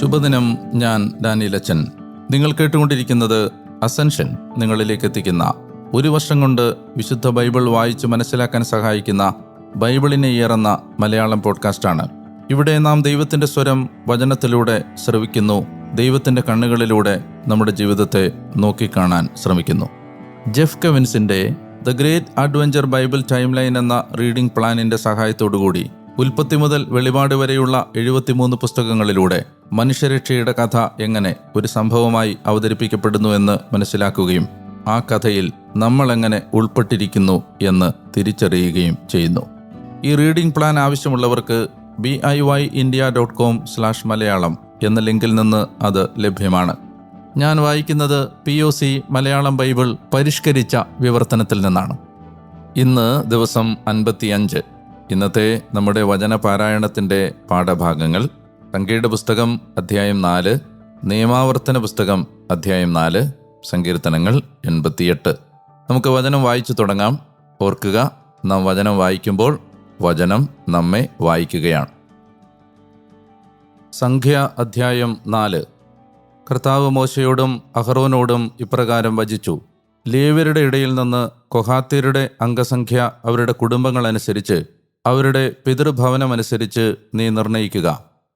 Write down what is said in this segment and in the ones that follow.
ശുഭദിനം ഞാൻ ഡാനിയലച്ചൻ നിങ്ങൾ കേട്ടുകൊണ്ടിരിക്കുന്നത് അസൻഷൻ നിങ്ങളിലേക്ക് എത്തിക്കുന്ന ഒരു വർഷം കൊണ്ട് വിശുദ്ധ ബൈബിൾ വായിച്ച് മനസ്സിലാക്കാൻ സഹായിക്കുന്ന ബൈബിളിനെ ഏറുന്ന മലയാളം പോഡ്കാസ്റ്റാണ്. ഇവിടെ നാം ദൈവത്തിന്റെ സ്വരം വചനത്തിലൂടെ ശ്രവിക്കുന്നു ദൈവത്തിന്റെ കണ്ണുകളിലൂടെ നമ്മുടെ ജീവിതത്തെ നോക്കിക്കാണാൻ ശ്രമിക്കുന്നു. Jeff കെവിൻസിന്റെ the great adventure Bible timeline എന്ന റീഡിംഗ് പ്ലാനിന്റെ സഹായത്തോടുകൂടി ഉൽപ്പത്തി മുതൽ വെളിപാട് വരെയുള്ള എഴുപത്തിമൂന്ന് പുസ്തകങ്ങളിലൂടെ മനുഷ്യരക്ഷയുടെ കഥ എങ്ങനെ ഒരു സംഭവമായി അവതരിപ്പിക്കപ്പെടുന്നുവെന്ന് മനസ്സിലാക്കുകയും ആ കഥയിൽ നമ്മളെങ്ങനെ ഉൾപ്പെട്ടിരിക്കുന്നു എന്ന് തിരിച്ചറിയുകയും ചെയ്യുന്നു. ഈ റീഡിംഗ് പ്ലാൻ ആവശ്യമുള്ളവർക്ക് B I Y India dot com slash Malayalam എന്ന ലിങ്കിൽ നിന്ന് അത് ലഭ്യമാണ്. ഞാൻ വായിക്കുന്നത് P O C Malayalam Bible പരിഷ്കരിച്ച വിവർത്തനത്തിൽ നിന്നാണ്. ഇന്ന് ദിവസം അൻപത്തിയഞ്ച്. ഇന്നത്തെ നമ്മുടെ വചന പാരായണത്തിന്റെ പാഠഭാഗങ്ങൾ സംഖ്യയുടെ പുസ്തകം അധ്യായം നാല് നിയമാവർത്തന പുസ്തകം അധ്യായം നാല് സങ്കീർത്തനങ്ങൾ എൺപത്തിയെട്ട്. നമുക്ക് വചനം വായിച്ചു തുടങ്ങാം. ഓർക്കുക നാം വചനം വായിക്കുമ്പോൾ വചനം നമ്മെ വായിക്കുകയാണ്. സംഖ്യ അധ്യായം നാല്. കർത്താവ് മോശയോടും അഹറോനോടും ഇപ്രകാരം വചിച്ചു. ലേവ്യരുടെ ഇടയിൽ നിന്ന് കൊഹാത്യരുടെ അംഗസംഖ്യ അവരുടെ കുടുംബങ്ങളനുസരിച്ച് അവരുടെ പിതൃഭവനമനുസരിച്ച് നീ നിർണയിക്കുക.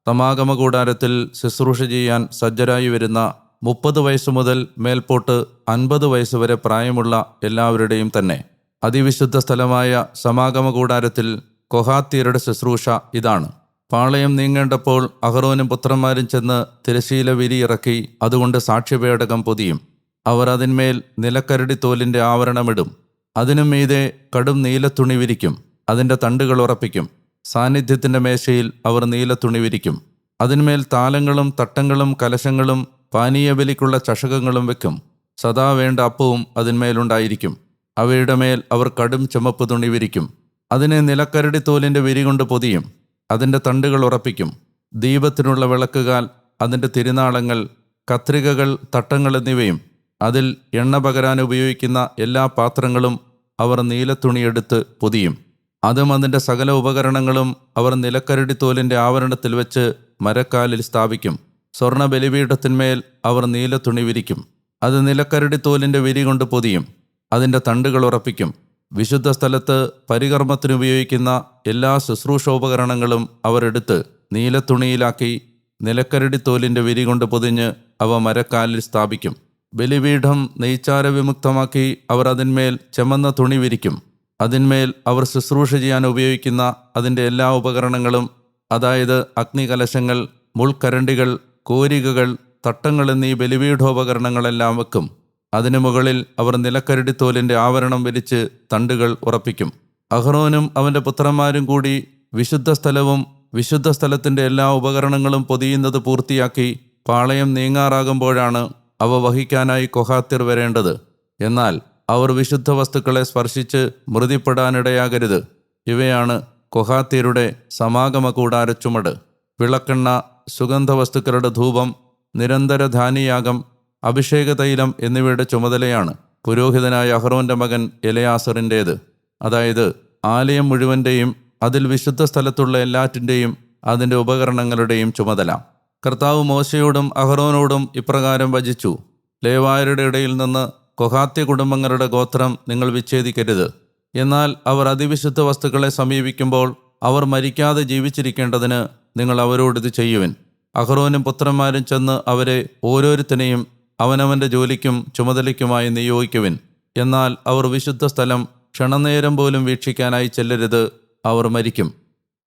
സമാഗമ കൂടാരത്തിൽ ശുശ്രൂഷ ചെയ്യാൻ സജ്ജരായി വരുന്ന മുപ്പത് വയസ്സ് മുതൽ മേൽപോട്ട് അൻപത് വയസ്സ് വരെ പ്രായമുള്ള എല്ലാവരുടെയും തന്നെ. അതിവിശുദ്ധ സ്ഥലമായ സമാഗമ കൂടാരത്തിൽ കൊഹാത്തിയരുടെ ശുശ്രൂഷ ഇതാണ്. പാളയം നീങ്ങേണ്ടപ്പോൾ അഹറോനും പുത്രന്മാരും ചെന്ന് തിരശീല വിരി ഇറക്കി അതുകൊണ്ട് സാക്ഷ്യപേടകം പൊതിയും. അവർ അതിന്മേൽ നിലക്കരടി തോലിന്റെ ആവരണമിടും. അതിനും മീതെ കടും നീലത്തുണി വിരിക്കും. അതിന്റെ തണ്ടുകൾ ഉറപ്പിക്കും. സാന്നിധ്യത്തിന്റെ മേശയിൽ അവർ നീല തുണി വിരിക്കും. അതിന്മേൽ താലങ്ങളും തട്ടങ്ങളും കലശങ്ങളും പാനീയബലിക്കുള്ള ചഷകങ്ങളും വെക്കും. സദാ വേണ്ട അപ്പവും അതിന്മേലുണ്ടായിരിക്കും അവയുടെ മേൽ അവർ കടും ചുമപ്പ് തുണി വിരിക്കും. അതിനെ നിലക്കരടി തോലിന്റെ വിരി കൊണ്ട് പൊതിയും. അതിന്റെ തണ്ടുകൾ ഉറപ്പിക്കും. ദീപത്തിനുള്ള വിളക്കുകാൽ അതിന്റെ തിരുനാളങ്ങൾ കത്രികകൾ തട്ടങ്ങൾ എന്നിവയും. അതിൽ എണ്ണ പകരാൻ ഉപയോഗിക്കുന്ന എല്ലാ പാത്രങ്ങളും അവർ നീല നീലത്തുണിയെടുത്ത് പൊതിയും. അതും അതിന്റെ സകല ഉപകരണങ്ങളും അവർ നിലക്കരടി തോലിന്റെ ആവരണത്തിൽ വെച്ച് മരക്കാലിൽ സ്ഥാപിക്കും. സ്വർണ ബലിപീഠത്തിന്മേൽ അവർ നീല തുണി വിരിക്കും. അത് നിലക്കരടി തോലിന്റെ വിരി കൊണ്ട് പൊതിയും. അതിന്റെ തണ്ടുകൾ ഉറപ്പിക്കും. വിശുദ്ധ സ്ഥലത്ത് പരികർമ്മത്തിനുപയോഗിക്കുന്ന എല്ലാ ശുശ്രൂഷോപകരണങ്ങളും അവരെടുത്ത് നീലത്തുണിയിലാക്കി നിലക്കരടി തോലിന്റെ വിരി കൊണ്ട് പൊതിഞ്ഞ് അവ മരക്കാലിൽ സ്ഥാപിക്കും. ബലിപീഠം നെയ്ച്ചാര വിമുക്തമാക്കി അവർ അതിന്മേൽ ചെമന്ന തുണി വിരിക്കും. അതിന്മേൽ അവർ ശുശ്രൂഷ ചെയ്യാൻ ഉപയോഗിക്കുന്ന അതിന്റെ എല്ലാ ഉപകരണങ്ങളും അതായത് അഗ്നികലശങ്ങൾ മുൾക്കരണ്ടികൾ കോരികകൾ തട്ടങ്ങൾ എന്നീ ബലിപീഠോപകരണങ്ങളെല്ലാം വെക്കും. അതിനു മുകളിൽ അവർ നിലക്കരടിത്തോലിന്റെ ആവരണം വലിച്ച് തണ്ടുകൾ ഉറപ്പിക്കും. അഹ്റോനും അവന്റെ പുത്രന്മാരും കൂടി വിശുദ്ധ സ്ഥലവും വിശുദ്ധ സ്ഥലത്തിന്റെ എല്ലാ ഉപകരണങ്ങളും പൊതിയുന്നത് പൂർത്തിയാക്കി പാളയം നീങ്ങാറാകുമ്പോഴാണ് അവ വഹിക്കാനായി കൊഹാത്തിർ വരേണ്ടത്. എന്നാൽ അവർ വിശുദ്ധ വസ്തുക്കളെ സ്പർശിച്ച് മൃതിപ്പെടാനിടയാകരുത്. ഇവയാണ് കൊഹാത്തിയരുടെ സമാഗമ കൂടാര ചുമട് വിളക്കെണ്ണ സുഗന്ധവസ്തുക്കളുടെ ധൂപം നിരന്തര ധാന്യയാഗം അഭിഷേക തൈലം എന്നിവയുടെ ചുമതലയാണ് പുരോഹിതനായ അഹ്റോന്റെ മകൻ എലയാസറിന്റേത് അതായത് ആലയം മുഴുവന്റെയും അതിൽ വിശുദ്ധ സ്ഥലത്തുള്ള എല്ലാറ്റിന്റെയും അതിന്റെ ഉപകരണങ്ങളുടെയും ചുമതല. കർത്താവ് മോശയോടും അഹ്റോനോടും ഇപ്രകാരം വചിച്ചു. ലേവായരുടെ ഇടയിൽ നിന്ന് കൊഹാത്യ കുടുംബങ്ങളുടെ ഗോത്രം നിങ്ങൾ വിച്ഛേദിക്കരുത്. എന്നാൽ അവർ അതിവിശുദ്ധ വസ്തുക്കളെ സമീപിക്കുമ്പോൾ അവർ മരിക്കാതെ ജീവിച്ചിരിക്കേണ്ടതിന് നിങ്ങൾ അവരോട് ഇത് ചെയ്യുവിൻ. അഹ്റോനും പുത്രന്മാരും ചെന്ന് അവരെ ഓരോരുത്തനെയും അവനവന്റെ ജോലിക്കും ചുമതലയ്ക്കുമായി നിയോഗിക്കുവിൻ. എന്നാൽ അവർ വിശുദ്ധ സ്ഥലം ക്ഷണനേരം പോലും വീക്ഷിക്കാനായി ചെല്ലരുത് അവർ മരിക്കും.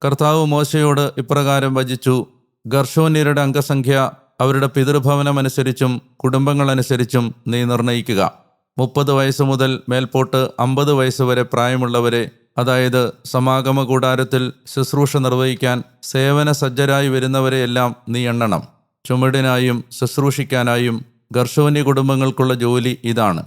കർത്താവ് മോശയോട് ഇപ്രകാരം വചിച്ചു ഗർഷോന്യരുടെ അംഗസംഖ്യ അവരുടെ പിതൃഭവനമനുസരിച്ചും കുടുംബങ്ങളനുസരിച്ചും നീ നിർണയിക്കുക. മുപ്പത് വയസ്സ് മുതൽ മേൽപോട്ട് അമ്പത് വയസ്സ് വരെ പ്രായമുള്ളവരെ അതായത് സമാഗമ കൂടാരത്തിൽ ശുശ്രൂഷ നിർവഹിക്കാൻ സേവന സജ്ജരായി വരുന്നവരെയെല്ലാം നീ എണ്ണണം. ചുമടിനായും ശുശ്രൂഷിക്കാനായും ഗർഷോന്യ കുടുംബങ്ങൾക്കുള്ള ജോലി ഇതാണ്.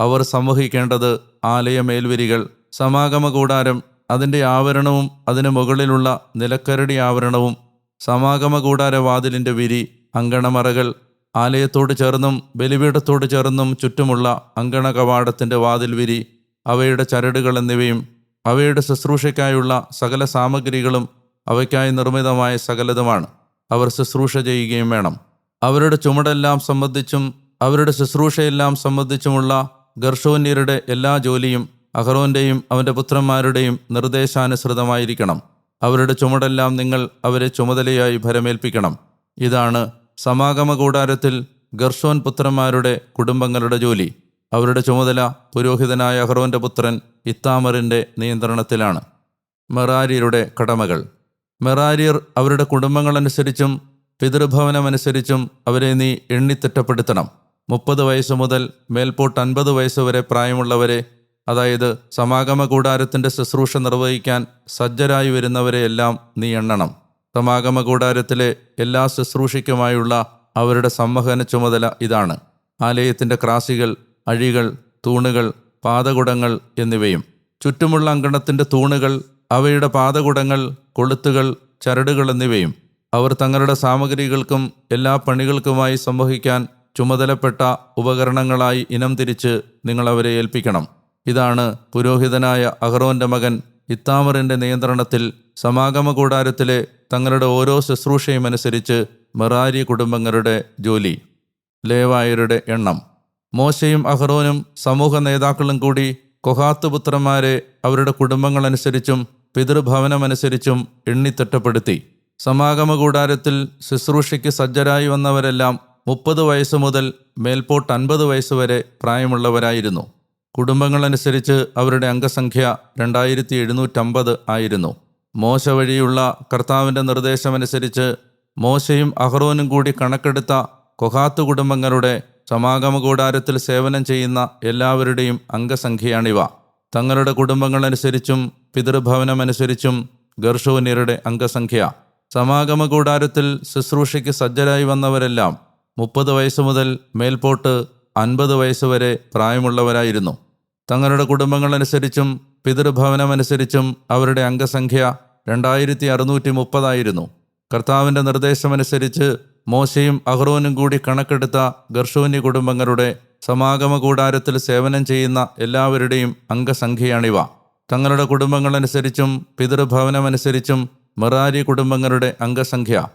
അവർ സംവഹിക്കേണ്ടത് ആലയ മേൽവരികൾ സമാഗമ കൂടാരം അതിന്റെ ആവരണവും അതിന് മുകളിലുള്ള നിലക്കരടി ആവരണവും സമാഗമ കൂടാരവാതിലിന്റെ വിരി അങ്കണമറകൾ ആലയത്തോട് ചേർന്നും ബലിപീഠത്തോട് ചേർന്നും ചുറ്റുമുള്ള അങ്കണ കവാടത്തിന്റെ വാതിൽ വിരി അവയുടെ ചരടുകൾ എന്നിവയും അവയുടെ ശുശ്രൂഷയ്ക്കായുള്ള സകല സാമഗ്രികളും അവയ്ക്കായി നിർമ്മിതമായ സകലതുമാണ് അവർ ശുശ്രൂഷ ചെയ്യുകയും വേണം. അവരുടെ ചുമടെല്ലാം സംബന്ധിച്ചും അവരുടെ ശുശ്രൂഷയെല്ലാം സംബന്ധിച്ചുമുള്ള ഗർഷോന്യരുടെ എല്ലാ ജോലിയും അഹറോന്റെയും അവന്റെ പുത്രന്മാരുടെയും നിർദ്ദേശാനുസൃതമായിരിക്കണം. അവരുടെ ചുമടെല്ലാം നിങ്ങൾ അവരെ ചുമതലയായി ഭരമേൽപ്പിക്കണം. ഇതാണ് സമാഗമ കൂടാരത്തിൽ ഗർഷോൻ പുത്രന്മാരുടെ കുടുംബങ്ങളുടെ ജോലി. അവരുടെ ചുമതല പുരോഹിതനായ അഹ്റോന്റെ പുത്രൻ ഇത്താമറിന്റെ നിയന്ത്രണത്തിലാണ്. മെറാരിയരുടെ കടമകൾ. മെറാരിയർ അവരുടെ കുടുംബങ്ങളനുസരിച്ചും പിതൃഭവനമനുസരിച്ചും അവരെ നീ എണ്ണിത്തിട്ടപ്പെടുത്തണം. മുപ്പത് വയസ്സ് മുതൽ മേൽപോട്ട് അൻപത് വയസ്സ് വരെ പ്രായമുള്ളവരെ അതായത് സമാഗമ കൂടാരത്തിന്റെ ശുശ്രൂഷ നിർവഹിക്കാൻ സജ്ജരായി വരുന്നവരെയെല്ലാം നീ എണ്ണണം. സമാഗമ കൂടാരത്തിലെ എല്ലാ ശുശ്രൂഷയ്ക്കുമായുള്ള അവരുടെ സംവഹന ചുമതല ഇതാണ്. ആലയത്തിന്റെ ക്രാസികൾ അഴികൾ തൂണുകൾ പാതകുടങ്ങൾ എന്നിവയും. ചുറ്റുമുള്ള അങ്കണത്തിന്റെ തൂണുകൾ അവയുടെ പാതകുടങ്ങൾ കൊളുത്തുകൾ ചരടുകൾ എന്നിവയും. അവർ തങ്ങളുടെ സാമഗ്രികൾക്കും എല്ലാ പണികൾക്കുമായി സംവഹിക്കാൻ ചുമതലപ്പെട്ട ഉപകരണങ്ങളായി ഇനം തിരിച്ച് നിങ്ങൾ അവരെ ഏൽപ്പിക്കണം. ഇതാണ് പുരോഹിതനായ അഹറോന്റെ മകൻ ഇത്താമറിന്റെ നിയന്ത്രണത്തിൽ സമാഗമ കൂടാരത്തിലെ തങ്ങളുടെ ഓരോ ശുശ്രൂഷയും അനുസരിച്ച് മെറാരി കുടുംബങ്ങളുടെ ജോലി ലേവായരുടെ എണ്ണം. മോശയും അഹ്റോനും സമൂഹ നേതാക്കളും കൂടി കൊഹാത്ത് പുത്രന്മാരെ അവരുടെ കുടുംബങ്ങളനുസരിച്ചും പിതൃഭവനമനുസരിച്ചും എണ്ണിത്തിട്ടപ്പെടുത്തി. സമാഗമ കൂടാരത്തിൽ ശുശ്രൂഷയ്ക്ക് സജ്ജരായി വന്നവരെല്ലാം മുപ്പത് വയസ്സ് മുതൽ മേൽപോട്ട് അൻപത് വയസ്സ് വരെ പ്രായമുള്ളവരായിരുന്നു. കുടുംബങ്ങളനുസരിച്ച് അവരുടെ അംഗസംഖ്യ രണ്ടായിരത്തി എഴുന്നൂറ്റമ്പത് ആയിരുന്നു. മോശ വഴിയുള്ള കർത്താവിന്റെ നിർദ്ദേശമനുസരിച്ച് മോശയും അഹ്റോനും കൂടി കണക്കെടുത്ത കൊഹാത്ത് കുടുംബങ്ങളുടെ സമാഗമ കൂടാരത്തിൽ സേവനം ചെയ്യുന്ന എല്ലാവരുടെയും അംഗസംഖ്യയാണിവ. തങ്ങളുടെ കുടുംബങ്ങളനുസരിച്ചും പിതൃഭവനമനുസരിച്ചും ഗർഷോന്യരുടെ അംഗസംഖ്യ. സമാഗമ കൂടാരത്തിൽ ശുശ്രൂഷയ്ക്ക് സജ്ജരായി വന്നവരെല്ലാം മുപ്പത് വയസ്സ് മുതൽ മേൽപോട്ട് അൻപത് വയസ്സ് വരെ പ്രായമുള്ളവരായിരുന്നു. തങ്ങളുടെ കുടുംബങ്ങളനുസരിച്ചും പിതൃഭവനമനുസരിച്ചും അവരുടെ അംഗസംഖ്യ രണ്ടായിരത്തി അറുന്നൂറ്റി മുപ്പതായിരുന്നു കർത്താവിന്റെ നിർദ്ദേശമനുസരിച്ച് മോശയും അഹ്റോനും കൂടി കണക്കെടുത്ത ഗർഷൂന്യ കുടുംബങ്ങളുടെ സമാഗമ കൂടാരത്തിൽ സേവനം ചെയ്യുന്ന എല്ലാവരുടെയും അംഗസംഖ്യയാണിവ. തങ്ങളുടെ കുടുംബങ്ങളനുസരിച്ചും പിതൃഭവനമനുസരിച്ചും മെറാരി കുടുംബങ്ങളുടെ അംഗസംഖ്യ.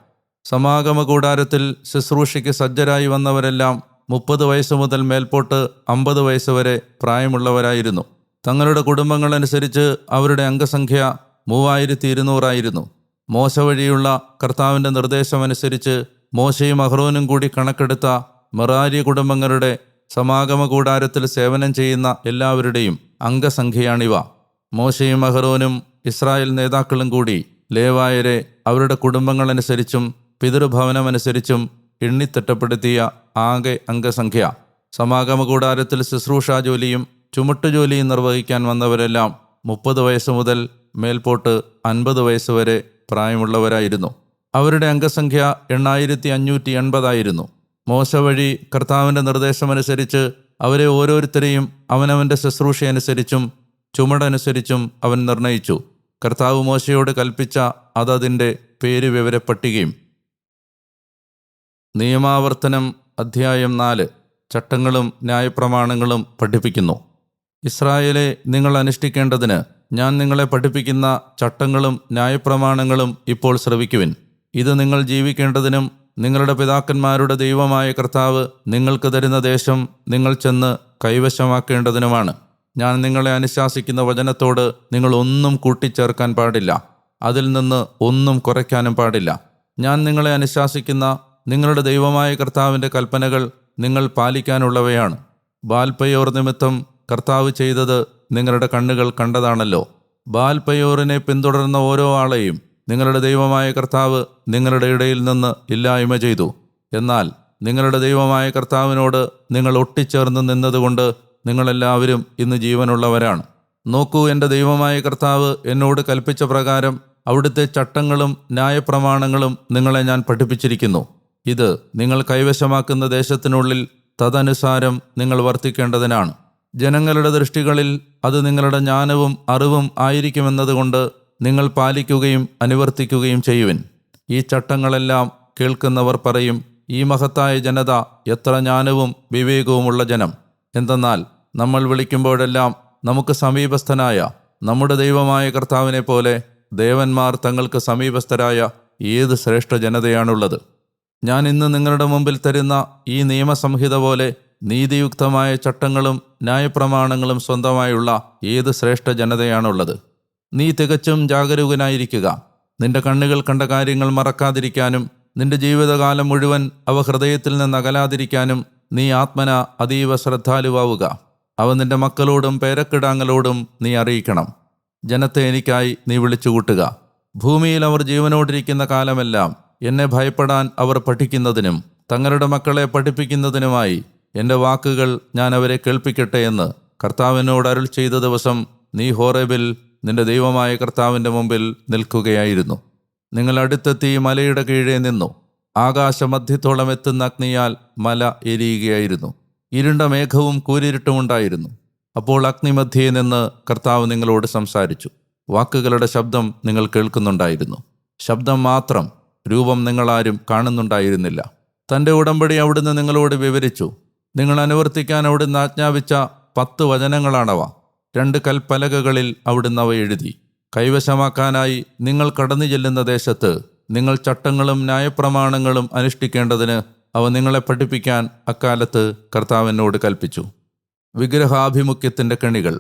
സമാഗമ കൂടാരത്തിൽ ശുശ്രൂഷയ്ക്ക് സജ്ജരായി വന്നവരെല്ലാം മുപ്പത് വയസ്സ് മുതൽ മേൽപോട്ട് അമ്പത് വയസ്സ് വരെ പ്രായമുള്ളവരായിരുന്നു. തങ്ങളുടെ കുടുംബങ്ങളനുസരിച്ച് അവരുടെ അംഗസംഖ്യ മൂവായിരത്തി ഇരുന്നൂറായിരുന്നു മോശ വഴിയുള്ള കർത്താവിന്റെ നിർദ്ദേശമനുസരിച്ച് മോശയും അഹ്റോനും കൂടി കണക്കെടുത്ത മെറാരി കുടുംബങ്ങളുടെ സമാഗമ കൂടാരത്തിൽ സേവനം ചെയ്യുന്ന എല്ലാവരുടെയും അംഗസംഖ്യയാണിവ. മോശയും അഹ്റോനും ഇസ്രായേൽ നേതാക്കളും കൂടി ലേവായരെ അവരുടെ കുടുംബങ്ങളനുസരിച്ചും പിതൃഭവനമനുസരിച്ചും എണ്ണിത്തിട്ടപ്പെടുത്തിയ ആകെ അംഗസംഖ്യ. സമാഗമ കൂടാരത്തിൽ ശുശ്രൂഷാ ജോലിയും ചുമട്ടുജോലിയും നിർവഹിക്കാൻ വന്നവരെല്ലാം മുപ്പത് വയസ്സ് മുതൽ മേൽപോട്ട് അൻപത് വയസ്സ് വരെ പ്രായമുള്ളവരായിരുന്നു. അവരുടെ അംഗസംഖ്യ എണ്ണായിരത്തി അഞ്ഞൂറ്റി എൺപതായിരുന്നു മോശ വഴി കർത്താവിന്റെ നിർദ്ദേശമനുസരിച്ച് അവരെ ഓരോരുത്തരെയും അവനവന്റെ ശുശ്രൂഷയനുസരിച്ചും ചുമടനുസരിച്ചും അവൻ നിർണയിച്ചു. കർത്താവ് മോശയോട് കൽപ്പിച്ച അതതിന്റെ പേര് വിവരപ്പട്ടികയും നിയമാവർത്തനം അധ്യായം നാല്. ചട്ടങ്ങളും ന്യായപ്രമാണങ്ങളും പഠിപ്പിക്കുന്നു. ഇസ്രായേലെ നിങ്ങൾ അനുഷ്ഠിക്കേണ്ടതിന് ഞാൻ നിങ്ങളെ പഠിപ്പിക്കുന്ന ചട്ടങ്ങളും ന്യായപ്രമാണങ്ങളും ഇപ്പോൾ ശ്രവിക്കുവിൻ. ഇത് നിങ്ങൾ ജീവിക്കേണ്ടതിനും നിങ്ങളുടെ പിതാക്കന്മാരുടെ ദൈവമായ കർത്താവ് നിങ്ങൾക്ക് തരുന്ന ദേശം നിങ്ങൾ ചെന്ന് കൈവശമാക്കേണ്ടതിനുമാണ്. ഞാൻ നിങ്ങളെ അനുശാസിക്കുന്ന വചനത്തോട് നിങ്ങൾ ഒന്നും കൂട്ടിച്ചേർക്കാൻ പാടില്ല. അതിൽ നിന്ന് ഒന്നും കുറയ്ക്കാനും പാടില്ല. ഞാൻ നിങ്ങളെ അനുശാസിക്കുന്ന നിങ്ങളുടെ ദൈവമായ കർത്താവിന്റെ കൽപ്പനകൾ നിങ്ങൾ പാലിക്കാനുള്ളവയാണ്. ബാൽപയോർ നിമിത്തം കർത്താവ് ചെയ്തത് നിങ്ങളുടെ കണ്ണുകൾ കണ്ടതാണല്ലോ. ബാൽപയോറിനെ പിന്തുടർന്ന ഓരോ ആളെയും നിങ്ങളുടെ ദൈവമായ കർത്താവ് നിങ്ങളുടെ ഇടയിൽ നിന്ന് ഇല്ലായ്മ ചെയ്തു. എന്നാൽ നിങ്ങളുടെ ദൈവമായ കർത്താവിനോട് നിങ്ങൾ ഒട്ടിച്ചേർന്ന് നിന്നതുകൊണ്ട് നിങ്ങളെല്ലാവരും ഇന്ന് ജീവനുള്ളവരാണ്. നോക്കൂ എന്റെ ദൈവമായ കർത്താവ് എന്നോട് കൽപ്പിച്ച പ്രകാരം അവിടുത്തെ ചട്ടങ്ങളും ന്യായപ്രമാണങ്ങളും നിങ്ങളെ ഞാൻ പഠിപ്പിച്ചിരിക്കുന്നു. ഇത് നിങ്ങൾ കൈവശമാക്കുന്ന ദേശത്തിനുള്ളിൽ തദനുസാരം നിങ്ങൾ വർത്തിക്കേണ്ടതിനാണ്. ജനങ്ങളുടെ ദൃഷ്ടികളിൽ അത് നിങ്ങളുടെ ജ്ഞാനവും അറിവും ആയിരിക്കുമെന്നതുകൊണ്ട് നിങ്ങൾ പാലിക്കുകയും അനുവർത്തിക്കുകയും ചെയ്യുവിൻ. ഈ ചട്ടങ്ങളെല്ലാം കേൾക്കുന്നവർ പറയും ഈ മഹത്തായ ജനത എത്ര ജ്ഞാനവും വിവേകവുമുള്ള ജനം. എന്തെന്നാൽ നമ്മൾ വിളിക്കുമ്പോഴെല്ലാം നമുക്ക് സമീപസ്ഥനായ നമ്മുടെ ദൈവമായ കർത്താവിനെ പോലെ ദേവന്മാർ തങ്ങൾക്ക് സമീപസ്ഥരായ ഏത് ശ്രേഷ്ഠ ജനതയാണുള്ളത്? ഞാൻ ഇന്ന് നിങ്ങളുടെ മുമ്പിൽ തരുന്ന ഈ നിയമസംഹിത പോലെ നീതിയുക്തമായ ചട്ടങ്ങളും ന്യായപ്രമാണങ്ങളും സ്വന്തമായുള്ള ഏത് ശ്രേഷ്ഠ ജനതയാണുള്ളത്? നീ തികച്ചും ജാഗരൂകനായിരിക്കുക. നിന്റെ കണ്ണുകൾ കണ്ട കാര്യങ്ങൾ മറക്കാതിരിക്കാനും നിന്റെ ജീവിതകാലം മുഴുവൻ അവ ഹൃദയത്തിൽ നിന്ന് അകലാതിരിക്കാനും നീ ആത്മന അതീവ ശ്രദ്ധാലുവാവുക. അവ നിന്റെ മക്കളോടും പേരക്കിടാങ്ങളോടും നീ അറിയിക്കണം. ജനത്തെ എനിക്കായി നീ വിളിച്ചുകൂട്ടുക. ഭൂമിയിൽ അവർ ജീവനോടിരിക്കുന്ന കാലമെല്ലാം എന്നെ ഭയപ്പെടാൻ അവർ പഠിക്കുന്നതിനും തങ്ങളുടെ മക്കളെ പഠിപ്പിക്കുന്നതിനുമായി എന്റെ വാക്കുകൾ ഞാൻ അവരെ കേൾപ്പിക്കട്ടെ എന്ന് കർത്താവിനോട് അരുൾ ചെയ്ത ദിവസം നീ ഹോറേബിൽ നിന്റെ ദൈവമായ കർത്താവിന്റെ മുമ്പിൽ നിൽക്കുകയായിരുന്നു. നിങ്ങൾ അടുത്തെത്തി മലയുടെ കീഴേ നിന്നു. ആകാശമധ്യത്തോളം എത്തുന്ന അഗ്നിയാൽ മല എരിയുകയായിരുന്നു. ഇരുണ്ട മേഘവും കൂരിരുട്ടും ഉണ്ടായിരുന്നു. അപ്പോൾ അഗ്നിമധ്യയിൽ നിന്ന് കർത്താവ് നിങ്ങളോട് സംസാരിച്ചു. വാക്കുകളുടെ ശബ്ദം നിങ്ങൾ കേൾക്കുന്നുണ്ടായിരുന്നു. ശബ്ദം മാത്രം രൂപം നിങ്ങളാരും കാണുന്നുണ്ടായിരുന്നില്ല. തന്റെ ഉടമ്പടി അവിടുന്ന് നിങ്ങളോട് വിവരിച്ചു. നിങ്ങൾ അനുവർത്തിക്കാൻ അവിടുന്ന് ആജ്ഞാപിച്ച പത്ത് വചനങ്ങളാണവ. രണ്ട് കൽപ്പലകകളിൽ അവിടുന്ന് അവ എഴുതി. കൈവശമാക്കാനായി നിങ്ങൾ കടന്നു ചെല്ലുന്ന ദേശത്ത് നിങ്ങൾ ചട്ടങ്ങളും ന്യായപ്രമാണങ്ങളും അനുഷ്ഠിക്കേണ്ടതിന് അവ നിങ്ങളെ പഠിപ്പിക്കാൻ അക്കാലത്ത് കർത്താവിനോട് കൽപ്പിച്ചു. വിഗ്രഹാഭിമുഖ്യത്തിന്റെ കെണികൾ.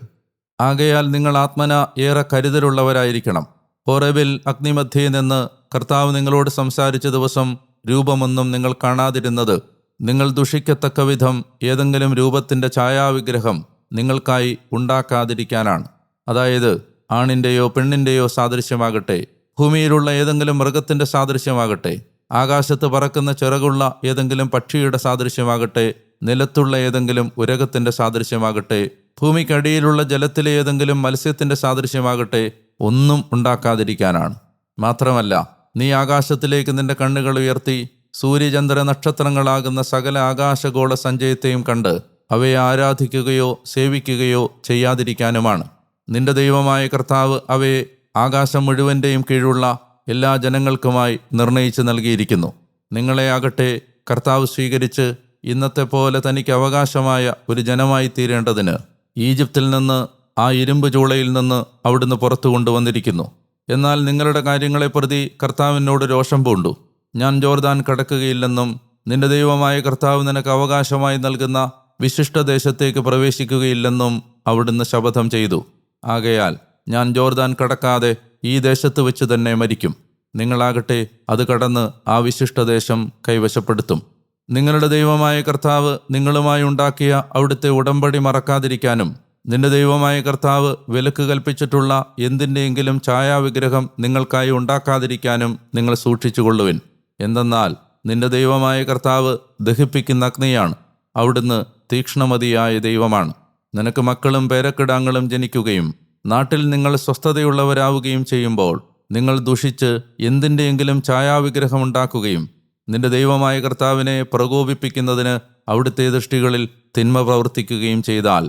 ആകയാൽ നിങ്ങൾ ആത്മന ഏറെ കരുതലുള്ളവരായിരിക്കണം. ഹോറബിൽ അഗ്നിമധ്യയിൽ നിന്ന് കർത്താവ് നിങ്ങളോട് സംസാരിച്ച ദിവസം രൂപമൊന്നും നിങ്ങൾ കാണാതിരുന്നത്. നിങ്ങൾ ദുഷിക്കത്തക്ക വിധം ഏതെങ്കിലും രൂപത്തിന്റെ ഛായാവിഗ്രഹം നിങ്ങൾക്കായി ഉണ്ടാക്കാതിരിക്കാനാണ്. അതായത് ആണിന്റെയോ പെണ്ണിന്റെയോ സാദൃശ്യമാകട്ടെ ഭൂമിയിലുള്ള ഏതെങ്കിലും മൃഗത്തിന്റെ സാദൃശ്യമാകട്ടെ ആകാശത്ത് പറക്കുന്ന ചിറകുള്ള ഏതെങ്കിലും പക്ഷിയുടെ സാദൃശ്യമാകട്ടെ നിലത്തുള്ള ഏതെങ്കിലും ഉരകത്തിന്റെ സാദൃശ്യമാകട്ടെ ഭൂമിക്കടിയിലുള്ള ജലത്തിലെ ഏതെങ്കിലും മത്സ്യത്തിന്റെ സാദൃശ്യമാകട്ടെ ഒന്നും ഉണ്ടാക്കാതിരിക്കാനാണ്. മാത്രമല്ല നീ ആകാശത്തിലേക്ക് നിന്റെ കണ്ണുകൾ ഉയർത്തി സൂര്യചന്ദ്ര നക്ഷത്രങ്ങളാകുന്ന സകല ആകാശഗോള സഞ്ചയത്തെയും കണ്ട് അവയെ ആരാധിക്കുകയോ സേവിക്കുകയോ ചെയ്യാതിരിക്കാനുമാണ്. നിന്റെ ദൈവമായ കർത്താവ് അവയെ ആകാശം മുഴുവന്റെയും കീഴുള്ള എല്ലാ ജനങ്ങൾക്കുമായി നിർണയിച്ചു നൽകിയിരിക്കുന്നു. നിങ്ങളെ ആകട്ടെ കർത്താവ് സ്വീകരിച്ച് ഇന്നത്തെ പോലെ തനിക്ക് അവകാശമായ ഒരു ജനമായി തീരേണ്ടതിന് ഈജിപ്തിൽ നിന്ന് ആ ഇരുമ്പ് ചൂളയിൽ നിന്ന് അവിടുന്ന് പുറത്തു കൊണ്ടുവന്നിരിക്കുന്നു. എന്നാൽ നിങ്ങളുടെ കാര്യങ്ങളെ പ്രതി കർത്താവിനോട് രോഷം പൂണ്ടു. ഞാൻ ജോർദാൻ കടക്കുകയില്ലെന്നും നിന്റെ ദൈവമായ കർത്താവ് നിനക്ക് അവകാശമായി നൽകുന്ന വിശിഷ്ട ദേശത്തേക്ക് പ്രവേശിക്കുകയില്ലെന്നും അവിടുന്ന് ശപഥം ചെയ്തു. ആകയാൽ ഞാൻ ജോർദാൻ കടക്കാതെ ഈ ദേശത്ത് വെച്ച് തന്നെ മരിക്കും. നിങ്ങളാകട്ടെ അത് കടന്ന് ആ വിശിഷ്ട ദേശം കൈവശപ്പെടുത്തും. നിങ്ങളുടെ ദൈവമായ കർത്താവ് നിങ്ങളുമായി ഉണ്ടാക്കിയ അവിടുത്തെ ഉടമ്പടി മറക്കാതിരിക്കാനും നിന്റെ ദൈവമായ കർത്താവ് വിലക്ക് കൽപ്പിച്ചിട്ടുള്ള എന്തിന്റെയെങ്കിലും ഛായാവിഗ്രഹം നിങ്ങൾക്കായി ഉണ്ടാക്കാതിരിക്കാനും നിങ്ങൾ സൂക്ഷിച്ചുകൊള്ളുവിൻ. എന്തെന്നാൽ നിന്റെ ദൈവമായ കർത്താവ് ദഹിപ്പിക്കുന്ന അഗ്നിയാണ്. അവിടുന്ന് തീക്ഷ്ണമതിയായ ദൈവമാണ്. നിനക്ക് മക്കളും പേരക്കിടാങ്ങളും ജനിക്കുകയും നാട്ടിൽ നിങ്ങൾ സ്വസ്ഥതയുള്ളവരാവുകയും ചെയ്യുമ്പോൾ നിങ്ങൾ ദുഷിച്ച് എന്തിന്റെയെങ്കിലും ഛായാവിഗ്രഹമുണ്ടാക്കുകയും നിന്റെ ദൈവമായ കർത്താവിനെ പ്രകോപിപ്പിക്കുന്നതിന് അവിടുത്തെ ദൃഷ്ടികളിൽ തിന്മ പ്രവർത്തിക്കുകയും ചെയ്താൽ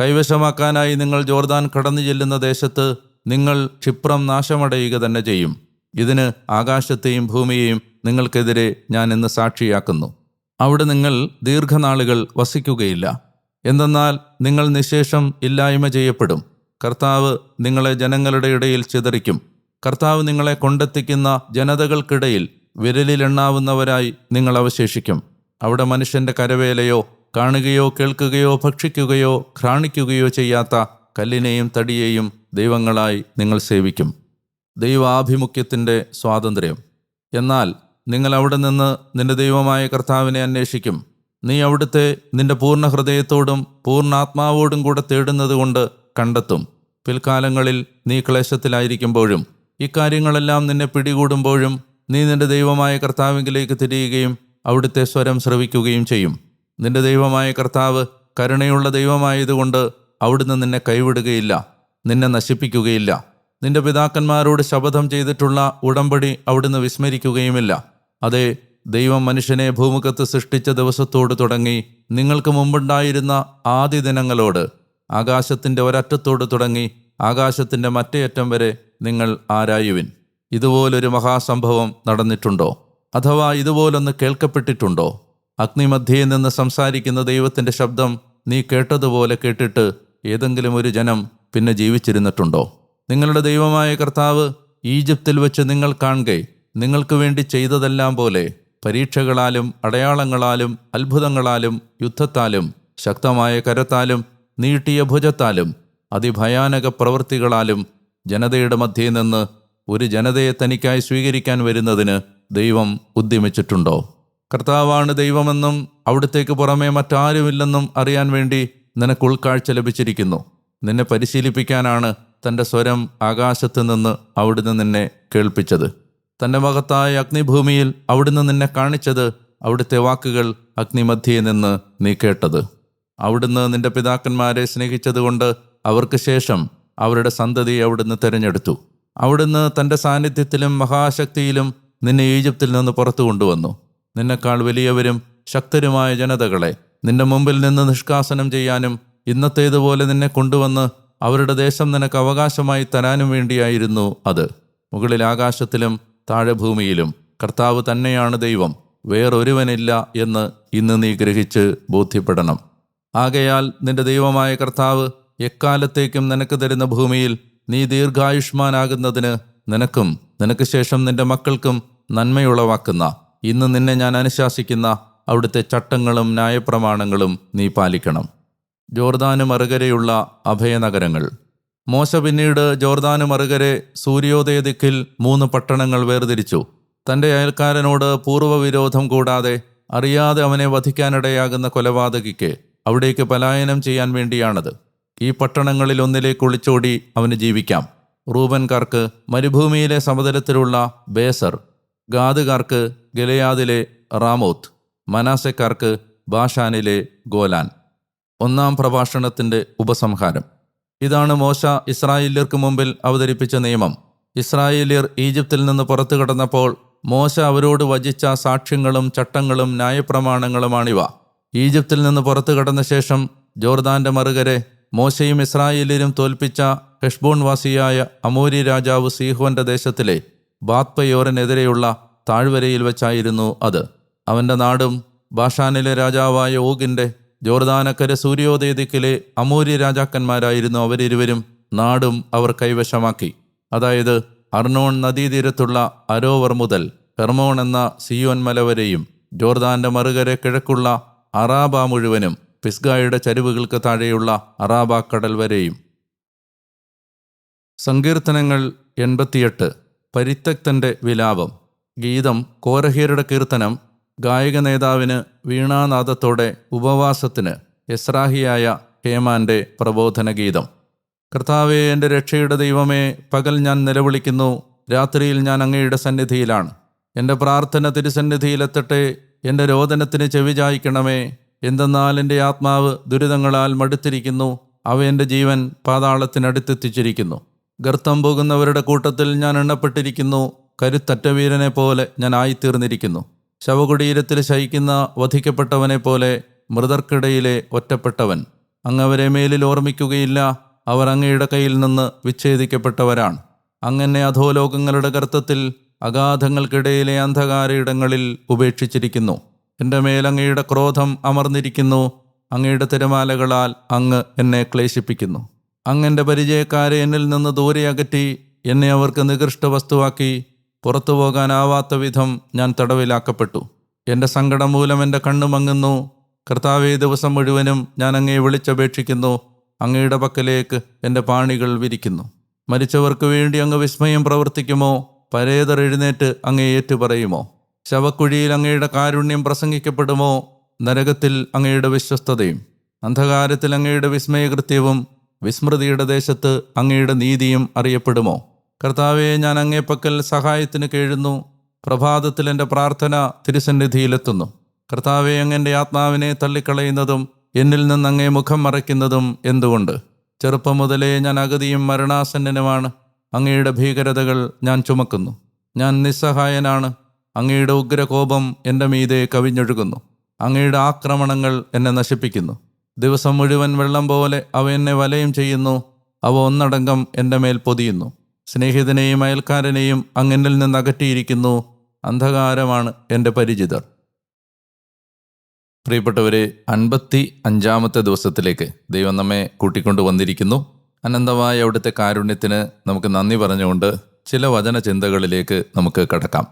കൈവശമാക്കാനായി നിങ്ങൾ ജോർദാൻ കടന്നു ചെല്ലുന്ന ദേശത്ത് നിങ്ങൾ ക്ഷിപ്രം നാശമടയുക തന്നെ ചെയ്യും. ഇതിന് ആകാശത്തെയും ഭൂമിയെയും നിങ്ങൾക്കെതിരെ ഞാൻ ഇന്ന് സാക്ഷിയാക്കുന്നു. അവിടെ നിങ്ങൾ ദീർഘനാളുകൾ വസിക്കുകയില്ല. എന്തെന്നാൽ നിങ്ങൾ നിശേഷം ഇല്ലായ്മ ചെയ്യപ്പെടും. കർത്താവ് നിങ്ങളെ ജനങ്ങളുടെ ഇടയിൽ ചിതറിക്കും. കർത്താവ് നിങ്ങളെ കൊണ്ടെത്തിക്കുന്ന ജനതകൾക്കിടയിൽ വിരലിലെണ്ണാവുന്നവരായി നിങ്ങൾ അവശേഷിക്കും. അവിടെ മനുഷ്യന്റെ കരവേലയോ കാണുകയോ കേൾക്കുകയോ ഭക്ഷിക്കുകയോ ഘ്രാണിക്കുകയോ ചെയ്യാത്ത കല്ലിനെയും തടിയെയും ദൈവങ്ങളായി നിങ്ങൾ സേവിക്കും. ദൈവാഭിമുഖ്യത്തിന്റെ സ്വാതന്ത്ര്യം. എന്നാൽ നിങ്ങൾ അവിടെ നിന്ന് നിന്റെ ദൈവമായ കർത്താവിനെ അന്വേഷിക്കും. നീ അവിടുത്തെ നിന്റെ പൂർണ ഹൃദയത്തോടും പൂർണാത്മാവോടും കൂടെ തേടുന്നത് കൊണ്ട് കണ്ടെത്തും. പിൽക്കാലങ്ങളിൽ നീ ക്ലേശത്തിലായിരിക്കുമ്പോഴും ഇക്കാര്യങ്ങളെല്ലാം നിന്നെ പിടികൂടുമ്പോഴും നീ നിന്റെ ദൈവമായ കർത്താവിങ്കിലേക്ക് തിരിയുകയും അവിടുത്തെ സ്വരം ശ്രവിക്കുകയും ചെയ്യും. നിന്റെ ദൈവമായ കർത്താവ് കരുണയുള്ള ദൈവമായതുകൊണ്ട് അവിടുന്ന് നിന്നെ കൈവിടുകയില്ല നിന്നെ നശിപ്പിക്കുകയില്ല. നിന്റെ പിതാക്കന്മാരോട് ശപഥം ചെയ്തിട്ടുള്ള ഉടമ്പടി അവിടുന്ന് വിസ്മരിക്കുകയുമില്ല. അതെ ദൈവം മനുഷ്യനെ ഭൂമുഖത്ത് സൃഷ്ടിച്ച ദിവസത്തോട് തുടങ്ങി നിങ്ങൾക്ക് മുമ്പുണ്ടായിരുന്ന ആദ്യ ദിനങ്ങളോട് ആകാശത്തിന്റെ ഒരറ്റത്തോട് തുടങ്ങി ആകാശത്തിന്റെ മറ്റേ അറ്റം വരെ നിങ്ങൾ ആരായുവിൻ. ഇതുപോലൊരു മഹാസംഭവം നടന്നിട്ടുണ്ടോ? അഥവാ ഇതുപോലൊന്ന് കേൾക്കപ്പെട്ടിട്ടുണ്ടോ? അഗ്നിമധ്യയിൽ നിന്ന് സംസാരിക്കുന്ന ദൈവത്തിന്റെ ശബ്ദം നീ കേട്ടതുപോലെ കേട്ടിട്ട് ഏതെങ്കിലും ഒരു ജനം പിന്നെ ജീവിച്ചിരുന്നിട്ടുണ്ടോ? നിങ്ങളുടെ ദൈവമായ കർത്താവ് ഈജിപ്തിൽ വെച്ച് നിങ്ങൾ കാണുകെ നിങ്ങൾക്ക് വേണ്ടി ചെയ്തതെല്ലാം പോലെ പരീക്ഷകളാലും അടയാളങ്ങളാലും അത്ഭുതങ്ങളാലും യുദ്ധത്താലും ശക്തമായ കരത്താലും നീട്ടിയ ഭുജത്താലും അതിഭയാനക പ്രവൃത്തികളാലും ജനതയുടെ മധ്യയിൽ നിന്ന് ഒരു ജനതയെ തനിക്കായി സ്വീകരിക്കാൻ വരുന്നതിന് ദൈവം ഉദ്യമിച്ചിട്ടുണ്ടോ? കർത്താവാണ് ദൈവമെന്നും അവിടത്തേക്ക് പുറമേ മറ്റാരുമില്ലെന്നും അറിയാൻ വേണ്ടി നിനക്ക് ഉൾക്കാഴ്ച ലഭിച്ചിരിക്കുന്നു. നിന്നെ പരിശീലിപ്പിക്കാനാണ് തന്റെ സ്വരം ആകാശത്ത് നിന്ന് അവിടുന്ന് നിന്നെ കേൾപ്പിച്ചത്. തന്റെ മഹത്തായ അഗ്നിഭൂമിയിൽ അവിടുന്ന് നിന്നെ കാണിച്ചത് അവിടുത്തെ വാക്കുകൾ അഗ്നിമധ്യേ നിന്ന് നീ കേട്ടത്. അവിടുന്ന് നിന്റെ പിതാക്കന്മാരെ സ്നേഹിച്ചതുകൊണ്ട് അവർക്ക് ശേഷം അവരുടെ സന്തതി അവിടുന്ന് തിരഞ്ഞെടുത്തു. അവിടുന്ന് തന്റെ സാന്നിധ്യത്തിലും മഹാശക്തിയിലും നിന്നെ ഈജിപ്തിൽ നിന്ന് പുറത്തു കൊണ്ടുവന്നു. നിന്നെക്കാൾ വലിയവരും ശക്തരുമായ ജനതകളെ നിന്റെ മുമ്പിൽ നിന്ന് നിഷ്കാസനം ചെയ്യാനും ഇന്നത്തേതുപോലെ നിന്നെ കൊണ്ടുവന്ന് അവരുടെ ദേശം നിനക്ക് അവകാശമായി തരാനും വേണ്ടിയായിരുന്നു അത്. മുകളിൽ ആകാശത്തിലും താഴെ ഭൂമിയിലും കർത്താവ് തന്നെയാണ് ദൈവം. വേറൊരുവനില്ല എന്ന് ഇന്ന് നീ ഗ്രഹിച്ച് ബോധ്യപ്പെടണം. ആകയാൽ നിന്റെ ദൈവമായ കർത്താവ് എക്കാലത്തേക്കും നിനക്ക് തരുന്ന ഭൂമിയിൽ നീ ദീർഘായുഷ്മാനാകുന്നതിന് നിനക്കും നിനക്ക് ശേഷം നിന്റെ മക്കൾക്കും നന്മയുളവാക്കുന്ന ഇന്ന് നിന്നെ ഞാൻ അനുശാസിക്കുന്ന അവിടുത്തെ ചട്ടങ്ങളും ന്യായപ്രമാണങ്ങളും നീ പാലിക്കണം. ജോർദാന് മറുകരയുള്ള അഭയനഗരങ്ങൾ. മോശ പിന്നീട് ജോർദാന് മറുകരെ സൂര്യോദയ ദിക്കിൽ മൂന്ന് പട്ടണങ്ങൾ വേർതിരിച്ചു. തന്റെ അയൽക്കാരനോട് പൂർവവിരോധം കൂടാതെ അറിയാതെ അവനെ വധിക്കാനിടയാകുന്ന കൊലപാതകിക്ക് അവിടേക്ക് പലായനം ചെയ്യാൻ വേണ്ടിയാണത്. ഈ പട്ടണങ്ങളിൽ ഒന്നിലേക്ക് ഒളിച്ചോടി അവന് ജീവിക്കാം. റൂബൻകാർക്ക് മരുഭൂമിയിലെ സമതലത്തിലുള്ള ബേസർ ഗാദുകാർക്ക് ഗലയാദിലെ റാമോത്ത് മനാസക്കാർക്ക് ബാഷാനിലെ ഗോലാൻ. ഒന്നാം പ്രഭാഷണത്തിന്റെ ഉപസംഹാരം. ഇതാണ് മോശ ഇസ്രായേല്യർക്ക് മുമ്പിൽ അവതരിപ്പിച്ച നിയമം. ഇസ്രായേല്യർ ഈജിപ്തിൽ നിന്ന് പുറത്തു കടന്നപ്പോൾ മോശ അവരോട് വചിച്ച സാക്ഷ്യങ്ങളും ചട്ടങ്ങളും ന്യായപ്രമാണങ്ങളുമാണിവ. ഈജിപ്തിൽ നിന്ന് പുറത്തു കടന്ന ശേഷം ജോർദാന്റെ മറുകരെ മോശയും ഇസ്രായേലിലും തോൽപ്പിച്ച ഹെഷ്ബോൺ വാസിയായ അമോരി രാജാവ് സീഹോന്റെ ദേശത്തിലെ ബാത്പയോറിനെതിരെയുള്ള താഴ്വരയിൽ വെച്ചായിരുന്നു അത്. അവന്റെ നാടും ബാഷാനിലെ രാജാവായ ഓഗിന്റെ ജോർദാനക്കര സൂര്യോദയദിക്കിലെ അമൂര്യ രാജാക്കന്മാരായിരുന്നു അവരിരുവരും നാടും അവർ കൈവശമാക്കി. അതായത് അർണോൺ നദീതീരത്തുള്ള അരോവർ മുതൽ ഹെർമോൺ എന്ന സിയോൻ മല വരെയും ജോർദാന്റെ മറുകരെ കിഴക്കുള്ള അറാബ മുഴുവനും പിസ്ഗായുടെ ചരിവുകൾക്ക് താഴെയുള്ള അറാബ കടൽ വരെയും. സങ്കീർത്തനങ്ങൾ എൺപത്തിയെട്ട്. പരിത്യക്തന്റെ വിലാപം. ഗീതം കോരഹീരുടെ കീർത്തനം. ഗായക നേതാവിന് വീണാനാദത്തോടെ ഉപവാസത്തിന് എസ്രാഹിയായ ഹേമാന്റെ പ്രബോധന ഗീതം കർത്താവെ എന്റെ രക്ഷയുടെ ദൈവമേ പകൽ ഞാൻ നിലവിളിക്കുന്നു. രാത്രിയിൽ ഞാൻ അങ്ങയുടെ സന്നിധിയിലാണ്. എന്റെ പ്രാർത്ഥന തിരുസന്നിധിയിലെത്തട്ടെ. എന്റെ രോദനത്തിന് ചെവി ചായ്ക്കണമേ. എന്തെന്നാൽ എന്റെ ആത്മാവ് ദുരിതങ്ങളാൽ മടുത്തിരിക്കുന്നു. അവ എന്റെ ജീവൻ പാതാളത്തിനടുത്തെത്തിച്ചിരിക്കുന്നു. ഗർത്തം പോകുന്നവരുടെ കൂട്ടത്തിൽ ഞാൻ എണ്ണപ്പെട്ടിരിക്കുന്നു. കരുത്തറ്റ വീരനെ പോലെ ഞാൻ ആയിത്തീർന്നിരിക്കുന്നു. ശവകുടീരത്തിൽ ശയിക്കുന്ന വധിക്കപ്പെട്ടവനെ പോലെ മൃതർക്കിടയിലെ ഒറ്റപ്പെട്ടവൻ. അങ്ങവരെ മേലിൽ ഓർമ്മിക്കുകയില്ല. അവർ അങ്ങയുടെ കയ്യിൽ നിന്ന് വിച്ഛേദിക്കപ്പെട്ടവരാണ്. അങ്ങനെ അധോലോകങ്ങളുടെ ഗർത്തത്തിൽ അഗാധങ്ങൾക്കിടയിലെ അന്ധകാര ഇടങ്ങളിൽ ഉപേക്ഷിച്ചിരിക്കുന്നു. എന്റെ മേലങ്ങയുടെ ക്രോധം അമർന്നിരിക്കുന്നു. അങ്ങയുടെ തിരമാലകളാൽ അങ്ങ് എന്നെ ക്ലേശിപ്പിക്കുന്നു. അങ്ങന്റെ പരിചയക്കാരെ എന്നിൽ നിന്ന് ദൂരെ അകറ്റി എന്നെ അവർക്ക് നികൃഷ്ട വസ്തുവാക്കി പുറത്തു പോകാനാവാത്ത വിധം ഞാൻ തടവിലാക്കപ്പെട്ടു. എന്റെ സങ്കടം മൂലം എന്റെ കണ്ണു മങ്ങുന്നു. കർത്താവേ ദിവസം മുഴുവനും ഞാൻ അങ്ങയെ വിളിച്ചപേക്ഷിക്കുന്നു. അങ്ങയുടെ പക്കലേക്ക് എന്റെ പാണികൾ വിരിക്കുന്നു. മരിച്ചവർക്ക് വേണ്ടി അങ്ങ് വിസ്മയം പ്രവർത്തിക്കുമോ? പരേതർ എഴുന്നേറ്റ് അങ്ങേ ഏറ്റുപറയുമോ? ശവക്കുഴിയിൽ അങ്ങയുടെ കാരുണ്യം പ്രസംഗിക്കപ്പെടുമോ? നരകത്തിൽ അങ്ങയുടെ വിശ്വസ്തതയും അന്ധകാരത്തിൽ അങ്ങയുടെ വിസ്മയകൃത്യവും വിസ്മൃതിയുടെ ദേശത്ത് അങ്ങയുടെ നീതിയും അറിയപ്പെടുമോ? കർത്താവെ ഞാൻ അങ്ങേപ്പക്കൽ സഹായത്തിന് കേഴുന്നു. പ്രഭാതത്തിൽ എന്റെ പ്രാർത്ഥന തിരുസന്നിധിയിലെത്തുന്നു. കർത്താവെ അങ്ങന്റെ ആത്മാവിനെ തള്ളിക്കളയുന്നതും എന്നിൽ നിന്ന് അങ്ങേ മുഖം മറയ്ക്കുന്നതും എന്തുകൊണ്ട്? ചെറുപ്പം മുതലേ ഞാൻ അഗതിയും മരണാസന്നനുമാണ്. അങ്ങയുടെ ഭീകരതകൾ ഞാൻ ചുമക്കുന്നു. ഞാൻ നിസ്സഹായനാണ്. അങ്ങയുടെ ഉഗ്രകോപം എന്റെ മീതെ കവിഞ്ഞൊഴുകുന്നു. അങ്ങയുടെ ആക്രമണങ്ങൾ എന്നെ നശിപ്പിക്കുന്നു. ദിവസം മുഴുവൻ വെള്ളം പോലെ അവ എന്നെ വലയം ചെയ്യുന്നു. അവ ഒന്നടങ്കം എന്റെ മേൽ പൊതിയുന്നു. സ്നേഹിതനെയും അയൽക്കാരനെയും അങ്ങനിൽ നിന്ന് അകറ്റിയിരിക്കുന്നു. അന്ധകാരമാണ് എന്റെ പരിചിതർ. പ്രിയപ്പെട്ടവരെ അൻപത്തി അഞ്ചാമത്തെ ദിവസത്തിലേക്ക് ദൈവം നമ്മെ കൂട്ടിക്കൊണ്ടു വന്നിരിക്കുന്നു. അനന്തമായ അവിടുത്തെ കാരുണ്യത്തിന് നമുക്ക് നന്ദി പറഞ്ഞുകൊണ്ട് ചില വചന ചിന്തകളിലേക്ക് നമുക്ക് കടക്കാം.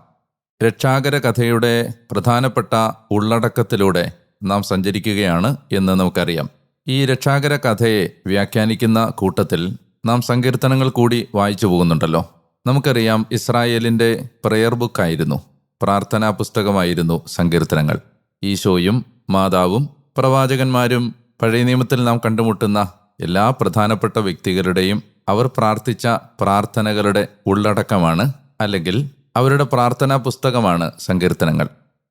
രക്ഷാകര കഥയുടെ പ്രധാനപ്പെട്ട ഉള്ളടക്കത്തിലൂടെ നാം സഞ്ചരിക്കുകയാണ് എന്ന് നമുക്കറിയാം. ഈ രക്ഷാകര കഥയെ വ്യാഖ്യാനിക്കുന്ന കൂട്ടത്തിൽ നാം സങ്കീർത്തനങ്ങൾ കൂടി വായിച്ചു പോകുന്നുണ്ടല്ലോ. നമുക്കറിയാം ഇസ്രായേലിന്റെ പ്രെയർ ബുക്കായിരുന്നു പ്രാർത്ഥനാ പുസ്തകമായിരുന്നു സങ്കീർത്തനങ്ങൾ. ഈശോയും മാതാവും പ്രവാചകന്മാരും പഴയ നിയമത്തിൽ നാം കണ്ടുമുട്ടുന്ന എല്ലാ പ്രധാനപ്പെട്ട വ്യക്തികളുടെയും അവർ പ്രാർത്ഥിച്ച പ്രാർത്ഥനകളുടെ ഉള്ളടക്കമാണ് അല്ലെങ്കിൽ അവരുടെ പ്രാർത്ഥനാ പുസ്തകമാണ് സങ്കീർത്തനങ്ങൾ.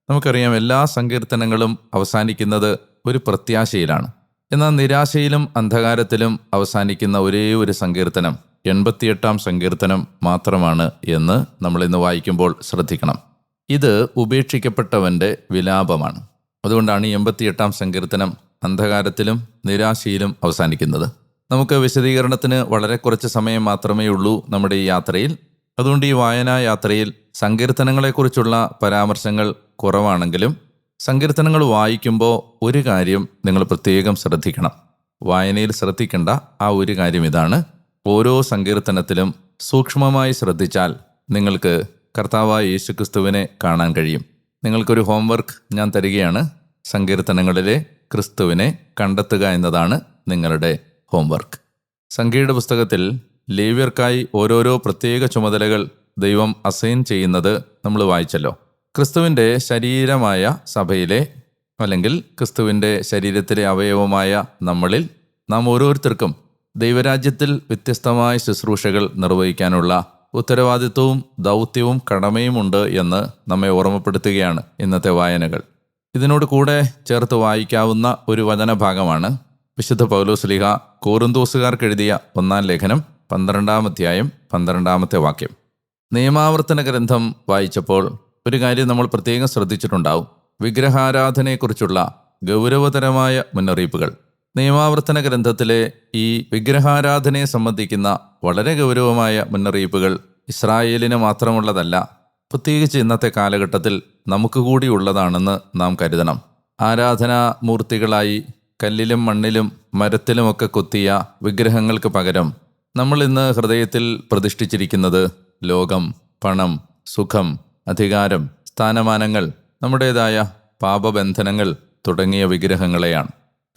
നമുക്കറിയാം എല്ലാ സങ്കീർത്തനങ്ങളും അവസാനിക്കുന്നത് ഒരു പ്രത്യാശയിലാണ്. എന്നാൽ നിരാശയിലും അന്ധകാരത്തിലും അവസാനിക്കുന്ന ഒരേ ഒരു സങ്കീർത്തനം എൺപത്തിയെട്ടാം സങ്കീർത്തനം മാത്രമാണ് എന്ന് നമ്മൾ ഇന്ന് വായിക്കുമ്പോൾ ശ്രദ്ധിക്കണം. ഇത് ഉപേക്ഷിക്കപ്പെട്ടവന്റെ വിലാപമാണ്. അതുകൊണ്ടാണ് ഈ എൺപത്തിയെട്ടാം സങ്കീർത്തനം അന്ധകാരത്തിലും നിരാശയിലും അവസാനിക്കുന്നത്. നമുക്ക് വിശദീകരണത്തിന് വളരെ കുറച്ച് സമയം മാത്രമേ ഉള്ളൂ നമ്മുടെ ഈ യാത്രയിൽ. അതുകൊണ്ട് ഈ വായനാ യാത്രയിൽ സങ്കീർത്തനങ്ങളെക്കുറിച്ചുള്ള പരാമർശങ്ങൾ കുറവാണെങ്കിലും സങ്കീർത്തനങ്ങൾ വായിക്കുമ്പോൾ ഒരു കാര്യം നിങ്ങൾ പ്രത്യേകം ശ്രദ്ധിക്കണം. വായനയിൽ ശ്രദ്ധിക്കേണ്ട ആ ഒരു കാര്യം ഇതാണ്. ഓരോ സങ്കീർത്തനത്തിലും സൂക്ഷ്മമായി ശ്രദ്ധിച്ചാൽ നിങ്ങൾക്ക് കർത്താവായ യേശുക്രിസ്തുവിനെ കാണാൻ കഴിയും. നിങ്ങൾക്കൊരു ഹോംവർക്ക് ഞാൻ തരികയാണ്. സങ്കീർത്തനങ്ങളിലെ ക്രിസ്തുവിനെ കണ്ടെത്തുക എന്നതാണ് നിങ്ങളുടെ ഹോംവർക്ക്. സംഖ്യയുടെ പുസ്തകത്തിൽ ലേവ്യർക്കായി ഓരോരോ പ്രത്യേക ചുമതലകൾ ദൈവം അസൈൻ ചെയ്യുന്നത് നമ്മൾ വായിച്ചല്ലോ. ക്രിസ്തുവിന്റെ ശരീരമായ സഭയിലെ അല്ലെങ്കിൽ ക്രിസ്തുവിന്റെ ശരീരത്തിലെ അവയവമായ നമ്മളിൽ നാം ഓരോരുത്തർക്കും ദൈവരാജ്യത്തിൽ വ്യത്യസ്തമായ ശുശ്രൂഷകൾ നിർവഹിക്കാനുള്ള ഉത്തരവാദിത്വവും ദൗത്യവും കടമയുമുണ്ട് എന്ന് നമ്മെ ഓർമ്മപ്പെടുത്തുകയാണ് ഇന്നത്തെ വായനകൾ. ഇതിനോട് കൂടെ ചേർത്ത് വായിക്കാവുന്ന ഒരു വചനഭാഗമാണ് വിശുദ്ധ പൗലോസ്ലിഹ കോറുന്തോസുകാർക്ക് എഴുതിയ ഒന്നാം ലേഖനം പന്ത്രണ്ടാം അധ്യായം പന്ത്രണ്ടാമത്തെ വാക്യം. നിയമാവർത്തന ഗ്രന്ഥം വായിച്ചപ്പോൾ ഒരു കാര്യം നമ്മൾ പ്രത്യേകം ശ്രദ്ധിച്ചിട്ടുണ്ടാവും. വിഗ്രഹാരാധനയെക്കുറിച്ചുള്ള ഗൗരവതരമായ മുന്നറിയിപ്പുകൾ. നിയമാവർത്തന ഗ്രന്ഥത്തിലെ ഈ വിഗ്രഹാരാധനയെ സംബന്ധിക്കുന്ന വളരെ ഗൗരവമായ മുന്നറിയിപ്പുകൾ ഇസ്രായേലിന് മാത്രമുള്ളതല്ല പ്രത്യേകിച്ച് ഇന്നത്തെ കാലഘട്ടത്തിൽ നമുക്ക് കൂടി ഉള്ളതാണെന്ന് നാം കരുതണം. ആരാധനാ മൂർത്തികളായി കല്ലിലും മണ്ണിലും മരത്തിലുമൊക്കെ കൊത്തിയ വിഗ്രഹങ്ങൾക്ക് പകരം നമ്മൾ ഇന്ന് ഹൃദയത്തിൽ പ്രതിഷ്ഠിച്ചിരിക്കുന്നത് ലോകം പണം സുഖം അധികാരം സ്ഥാനമാനങ്ങൾ നമ്മുടേതായ പാപബന്ധനങ്ങൾ തുടങ്ങിയ വിഗ്രഹങ്ങളെയാണ്.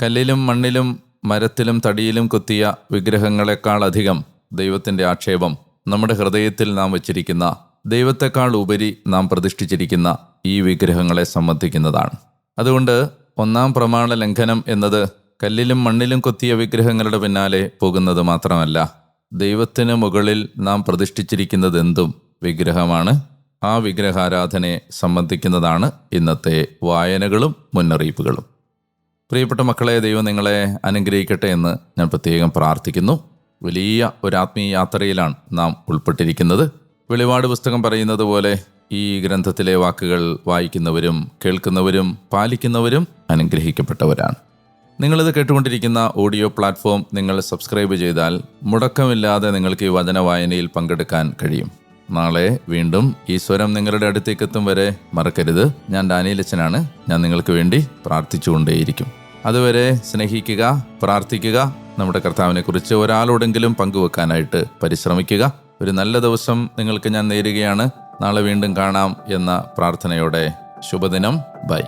കല്ലിലും മണ്ണിലും മരത്തിലും തടിയിലും കുത്തിയ വിഗ്രഹങ്ങളെക്കാളധികം ദൈവത്തിന്റെ ആക്ഷേപം നമ്മുടെ ഹൃദയത്തിൽ നാം വച്ചിരിക്കുന്ന ദൈവത്തെക്കാൾ ഉപരി നാം പ്രതിഷ്ഠിച്ചിരിക്കുന്ന ഈ വിഗ്രഹങ്ങളെ സംബന്ധിക്കുന്നതാണ്. അതുകൊണ്ട് ഒന്നാം പ്രമാണ ലംഘനം എന്നത് കല്ലിലും മണ്ണിലും കൊത്തിയ വിഗ്രഹങ്ങളുടെ പിന്നാലെ പോകുന്നത് മാത്രമല്ല ദൈവത്തിന് മുകളിൽ നാം പ്രതിഷ്ഠിച്ചിരിക്കുന്നത് എന്തും വിഗ്രഹമാണ്. ആ വിഗ്രഹാരാധനയെ സംബന്ധിക്കുന്നതാണ് ഇന്നത്തെ വായനകളും മുന്നറിയിപ്പുകളും. പ്രിയപ്പെട്ട മക്കളെ ദൈവം നിങ്ങളെ അനുഗ്രഹിക്കട്ടെ എന്ന് ഞാൻ പ്രത്യേകം പ്രാർത്ഥിക്കുന്നു. വലിയ ഒരു ആത്മീയ യാത്രയിലാണ് നാം ഉൾപ്പെട്ടിരിക്കുന്നത്. വെളിപാട് പുസ്തകം പറയുന്നത് പോലെ ഈ ഗ്രന്ഥത്തിലെ വാക്കുകൾ വായിക്കുന്നവരും കേൾക്കുന്നവരും പാലിക്കുന്നവരും അനുഗ്രഹിക്കപ്പെട്ടവരാണ്. നിങ്ങളിത് കേട്ടുകൊണ്ടിരിക്കുന്ന ഓഡിയോ പ്ലാറ്റ്ഫോം നിങ്ങൾ സബ്സ്ക്രൈബ് ചെയ്താൽ മുടക്കമില്ലാതെ നിങ്ങൾക്ക് ഈ വചന വായനയിൽ പങ്കെടുക്കാൻ കഴിയും. നാളെ വീണ്ടും ഈ സ്വരം നിങ്ങളുടെ അടുത്തേക്ക് എത്തും വരെ മറക്കരുത്. ഞാൻ ഡാനിയലച്ചനാണ്. ഞാൻ നിങ്ങൾക്ക് വേണ്ടി പ്രാർത്ഥിച്ചുകൊണ്ടേയിരിക്കും. അതുവരെ സ്നേഹിക്കുക പ്രാർത്ഥിക്കുക നമ്മുടെ കർത്താവിനെക്കുറിച്ച് ഒരാളോടെങ്കിലും പങ്കുവെക്കാനായിട്ട് പരിശ്രമിക്കുക. ഒരു നല്ല ദിവസം നിങ്ങൾക്ക് ഞാൻ നേരുകയാണ്. നാളെ വീണ്ടും കാണാം എന്ന പ്രാർത്ഥനയോടെ ശുഭദിനം. ബൈ.